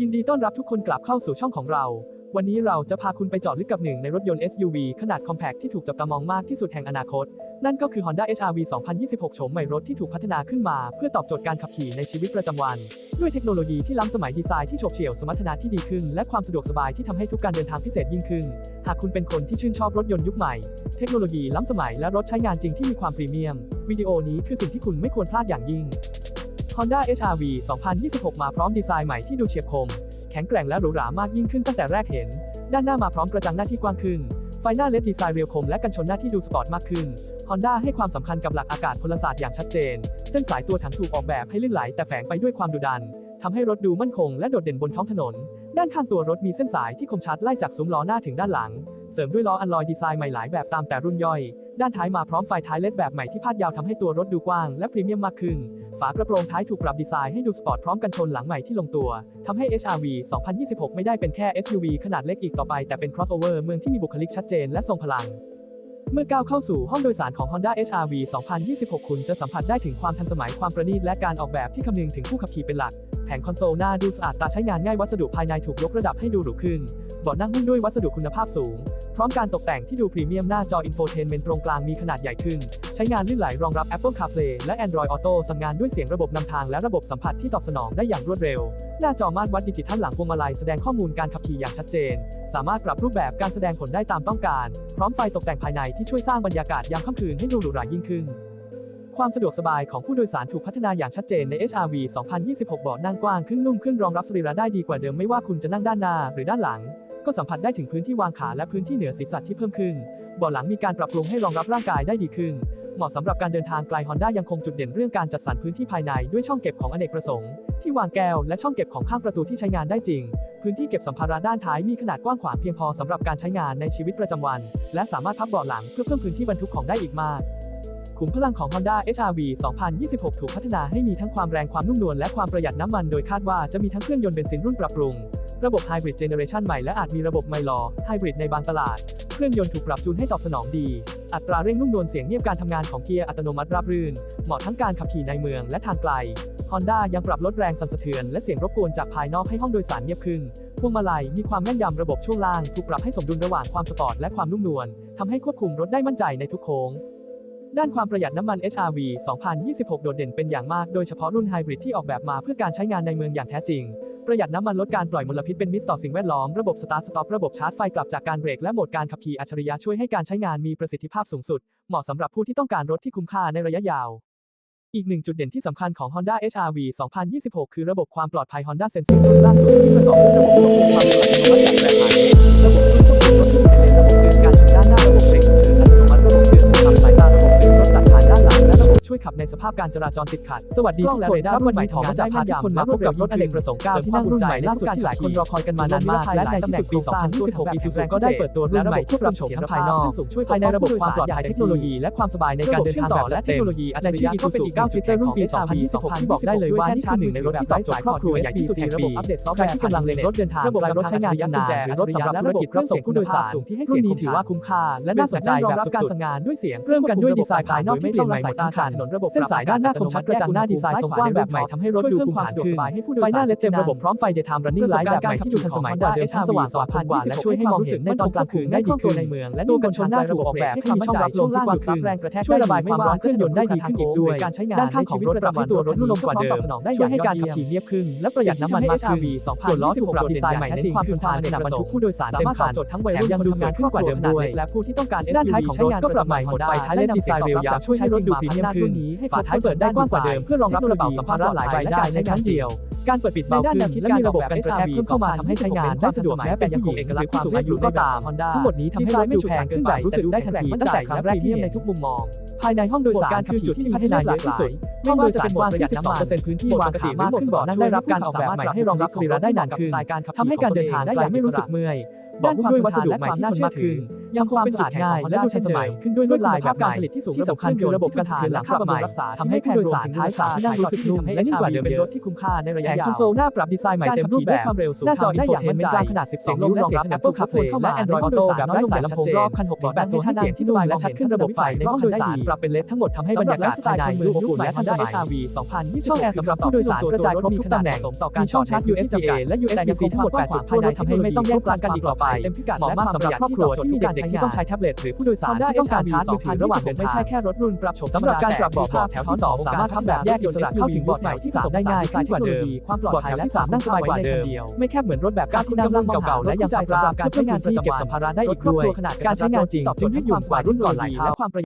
ยินดีต้อนรับทุกคนกลับเข้าสู่ช่องของเรา วันนี้เราจะพาคุณไปเจาะลึกกับหนึ่งในรถยนต์ SUV ขนาด compact ที่ถูกจับตามองมากที่สุดแห่งอนาคต นั่นก็คือ Honda HR-V 2026 โฉมใหม่รถที่ถูกพัฒนาขึ้นมา เพื่อตอบโจทย์การขับขี่ในชีวิตประจำวัน ด้วยเทคโนโลยีที่ล้ำสมัยดีไซน์ที่โฉบเฉี่ยวสมรรถนะที่ดีขึ้น และความสะดวกสบายที่ทำให้ทุกการเดินทางพิเศษยิ่งขึ้น หากคุณเป็นคนที่ชื่นชอบรถยนต์ยุคใหม่ เทคโนโลยีล้ำสมัยและรถใช้งานจริงที่มีความพรีเมียมวิดีโอนี้คือสิ่งที่คุณไม่ควรพลาดอย่างยิ่ง Honda HR-V 2026 มาพร้อมดีไซน์ใหม่ที่ดูเฉียบคม แข็งแกร่งและหรูหรามากยิ่งขึ้นตั้งแต่แรกเห็น ด้านหน้ามาพร้อมกระจังหน้าที่กว้างขึ้น ไฟหน้าเลดดีไซน์เรียวคมและกันชนหน้าที่ดูสปอร์ตมากขึ้น Honda ให้ความสำคัญกับหลักอากาศพลศาสตร์อย่างชัดเจน เส้นสายตัวถังถูกออกแบบให้ลื่นไหลแต่แฝงไปด้วยความดุดันทำให้รถดูมั่นคงและโดดเด่นบนท้องถนน ด้านข้างตัวรถมีเส้นสายที่คมชัดไล่จากซุ้มล้อหน้าถึงด้านหลัง เสริมด้วยล้ออัลลอยดีไซน์ใหม่หลายแบบตามแต่รุ่นย่อย ด้านท้ายมาพร้อมไฟท้ายเลดแบบใหม่ที่พาดยาวทำให้ตัวรถดูกว้างและพรีเมียมมากขึ้น ฝากระโปรงท้ายถูกปรับดีไซน์ให้ดูสปอร์ตพร้อมกันชนหลังใหม่ที่ลงตัวทำให้ HR-V 2026 ไม่ได้เป็นแค่ SUV ขนาดเล็กอีกต่อไป แต่เป็น crossover เมืองที่มีบุคลิกชัดเจนและทรงพลัง เมื่อก้าวเข้าสู่ห้องโดยสารของ Honda HR-V 2026 คุณจะสัมผัสได้ถึงความทันสมัยความประณีตและการออกแบบที่คำนึงถึงผู้ขับขี่เป็นหลัก แผงคอนโซลหน้าดูสะอาดตาใช้งานง่ายวัสดุภายในถูกยกระดับให้ดูหรูขึ้นเบาะนั่งหุ้มด้วยวัสดุคุณภาพสูง พร้อมการตกแต่งที่ดูพรีเมียมหน้าจออินโฟเทนเมนต์ตรงกลางมีขนาดใหญ่ขึ้น ใช้งานลื่นไหลรองรับ Apple CarPlay และ Android Auto สั่งงานด้วยเสียงระบบนำทางและระบบสัมผัสที่ตอบสนองได้อย่างรวดเร็ว หน้าจอมาตรวัดดิจิทัลหลังพวงมาลัยแสดงข้อมูลการขับขี่อย่างชัดเจน สามารถปรับรูปแบบการแสดงผลได้ตามต้องการ พร้อมไฟตกแต่งภายในที่ช่วยสร้างบรรยากาศยามค่ำคืนให้ดูหรูหรายิ่งขึ้น ความสะดวกสบายของผู้โดยสารถูกพัฒนาอย่างชัดเจนใน HR-V 2026เบาะนั่งกว้างขึ้นนุ่มขึ้นรองรับสรีระได้ดีกว่าเดิมไม่ว่าคุณจะนั่งด้านหน้าหรือด้านหลัง ก็สัมผัสได้ถึงพื้นที่วางขาและพื้นที่เหนือศีรษะที่เพิ่มขึ้นเบาะหลังมีการปรับปรุงให้รองรับร่างกายได้ดีขึ้น เหมาะสำหรับการเดินทางไกล Honda ยังคงจุดเด่นเรื่องการจัดสรรพื้นที่ภายในด้วยช่องเก็บของอเนกประสงค์ที่วางแก้วและช่องเก็บของข้างประตูที่ใช้งานได้จริง พื้นที่เก็บสัมภาระด้านท้ายมีขนาดกว้างขวางเพียงพอสำหรับการใช้งานในชีวิตประจำวัน และสามารถพับเบาะหลังเพื่อเพิ่มพื้นที่บรรทุกของได้อีกมาก ขุมพลังของ Honda HR-V 2026 ถูกพัฒนาให้มีทั้งความแรงความนุ่มนวลและความประหยัดน้ำมันโดยคาดว่าจะมีทั้งเครื่องยนต์เบนซินรุ่นปรับปรุง ระบบ Hybrid Generation ใหม่และอาจมีระบบไมลอ Hybrid ในบางตลาด เครื่องยนต์ถูกปรับจูนให้ตอบสนองดี อัตราเร่งนุ่มนวลเสียงเงียบการทำงานของเกียร์อัตโนมัติราบรื่น เหมาะทั้งการขับขี่ในเมืองและทางไกล Honda ยังปรับลดแรงสั่นสะเทือนและเสียงรบกวนจากภายนอกให้ห้องโดยสารเงียบขึ้นพวงมาลัยมีความแม่นยำระบบช่วงล่างถูกปรับให้สมดุลระหว่างความสปอร์ตและความนุ่มนวลทำให้ควบคุมรถได้มั่นใจในทุกโค้ง ด้านความประหยัดน้ำมัน HR-V 2026 โดดเด่นเป็นอย่างมาก โดยเฉพาะรุ่นไฮบริดที่ออกแบบมาเพื่อการใช้งานในเมืองอย่างแท้จริง ประหยัดน้ำมันลดการปล่อยมลพิษเป็นมิตรต่อสิ่งแวดล้อม ระบบสตาร์ทสต็อประบบชาร์จไฟกลับจากการเบรกและโหมดการขับขี่อัจฉริยะช่วยให้การใช้งานมีประสิทธิภาพสูงสุด เหมาะสำหรับผู้ที่ต้องการรถที่คุ้มค่าในระยะยาว อีกหนึ่งจุดเด่นที่สำคัญของ Honda HR-V 2026 คือระบบความปลอดภัย Honda Sensing รุ่นล่าสุดที่ประกอบด้วยระบบควบคุมความเร็วอัตโนมัติอย่างแปรผันระบบควบคุมรถยนต์เป็นระบบ ขับในสภาพการจราจรติดขัด สวัสดีทุกคนครับวันนี้ทองจะพาทุกคนมาพบกับรถอเนกประสงค์9ที่นั่งรุ่นใหม่ล่าสุดที่หลายคนรอคอยกันมานานมาก และในตำแหน่งปี 2026 Isuzu ก็ได้เปิดตัวรุ่นใหม่ที่ปรับโฉมทั้งภายนอกภายในระบบความปลอดภัยเทคโนโลยีและความสบายในการเดินทางแบบและเทคโนโลยีอัจฉริยะก็เป็นอีก9ซิเตอร์รุ่นปี 2026 ที่บอกได้เลยว่านี่คือหนึ่งในรถที่ตอบโจทย์ครอบครัวใหญ่ที่สุดแห่งปีใครที่กำลังเล็งรถเดินทางระบบรถใช้งานยาวนานหรือรถสำหรับธุรกิจรับส่งผู้โดยสารที่ให้เสียงนี้ถือว่าคุ้มค่าและน่าสนใจแบบสุดๆการสั่งงานด้วยเสียงเริ่มกันด้วยดีไซน์ภายนอกที่เปลี่ยนใหม่หมดทั้งคันเส้นสายด้านหน้าคมชัดกระจังหน้าดีไซน์ทรงกว้างแบบใหม่ทำให้รถดูภูมิฐานขึ้นไฟหน้าเลดเต็มระบบพร้อมไฟ daytime running light แบบใหม่ที่ดูทันสมัยกว่าเดิมทั้งสว่างสว่างพันกว่าและช่วยให้มองเห็นในตอนกลางคืนได้ดีขึ้นในเมืองและตัวกันชนหน้าถูกออกแบบให้มีช่องรับลมที่กว้างขึ้นช่วยระบายความร้อนเครื่องยนต์ได้ดีขึ้นอีกด้วยการใช้งานด้านข้างของรถทำให้ตัวรถนุ่มนวลกว่าเดิมช่วยให้การขับขี่เนียบขึ้นและประหยัดน้ำมันมากขึ้นส่วนล้อถูกปรับดีไซน์ใหม่เน้นความทนทานในการบรรทุกผู้โดยสารเต็มคันแถมยังดูสวยขึ้นกว่าเดิมด้วยและผู้ที่ต้องการด้านท้ายของรถก็ปรับใหม่หมดไฟท้ายและดีไซน์เรียวยาวช่วยให้รถดูพรีเมียมขึ้นฝาท้ายเปิดได้กว้างกว่าเดิมเพื่อรองรับกระเป๋าสัมภาระหลายใบได้ในครั้งเดียว การเปิดปิดเบาขึ้นและมีระบบกันกระแทกเพิ่มเข้ามาทำให้ใช้งานได้สะดวกแม้เป็นยังคงเอกลักษณ์ผู้สูงอายุก็ตามทั้งหมดนี้ทำให้รถดูแพงขึ้นแบบรู้สึกได้ทันทีตั้งแต่ครั้งแรกที่เห็นในทุกมุมมอง ภายในห้องโดยสารคือจุดที่พัฒนาเยอะที่สุดห้องโดยสารกว้างที่12%พื้นที่วางขามากขึ้นเบาะนั่งได้รับการออกแบบใหม่ให้รองรับสรีระได้นานขึ้นทำให้การเดินทางได้อย่างไม่รู้สึกเมื่อยเบาะหุ้มด้วยวัสดุใหม่ที่ทนมากขึ้น ยังคงเป็นจุดแข็งของ Honda เช่นเดิมขึ้นด้วยลวดลายแบบการผลิตที่สูงที่สำคัญคือระบบการถ่านและค่าบำรุงรักษาทำให้ผู้โดยสารท้ายสามที่นั่งรู้สึกนุ่มและนิ่งกว่าเดิมเป็นรถที่คุ้มค่าในระยะยาวคอนโซลหน้าปรับดีไซน์ใหม่เต็มรูปแบบความเร็วสูงหน้าจอได้อย่างมั่นใจขนาด 12 นิ้วรองรับ Apple CarPlay และ Android Auto แบบไร้สายลำโพงรอบคัน6แบบตัวให้เสียงที่สบายและชัดขึ้นระบบไฟในห้องโดยสารปรับเป็นเลดทั้งหมดทำให้บรรยากาศภายในดูอบอุ่นและทันสมัย HRV 2020ช่องแอร์สำหรับผู้โดยสารกระจายครบทุกตำแหน่งมีช่องชาร์จ USB-A และ USB-C ทั้งหมด8จุดภายในทำให้ไม่ต้องแยกปลั๊กกันอีกต่อไปเต็มพิกัดเหมาะมากสำหรับครอบครัวที่มีเด็กๆที่ต้องใช้แท็บเล็ตหรือผู้โดยสารที่ต้องการชาร์จมือถือระหว่างเดินทางไม่ใช่แค่รถรุ่นปรับโฉมสำหรับการปรับเบาะแถวที่สองสามารถพับแบบแยกอิสระเข้าถึงเบาะใหม่ที่สามได้ง่ายขึ้นกว่าเดิมความปลอดภัยและสามนั่งสบายกว่าเดิมไม่แคบเหมือนรถแบบก้าวที่นั่งนั่งเก่าๆและยังใจสำหรับการใช้งานที่เก็บสัมภาระได้อีกด้วยการใช้งานจริงจึงให้ความกว่ารุ่นก่อนหลายเท่าและความประหยัด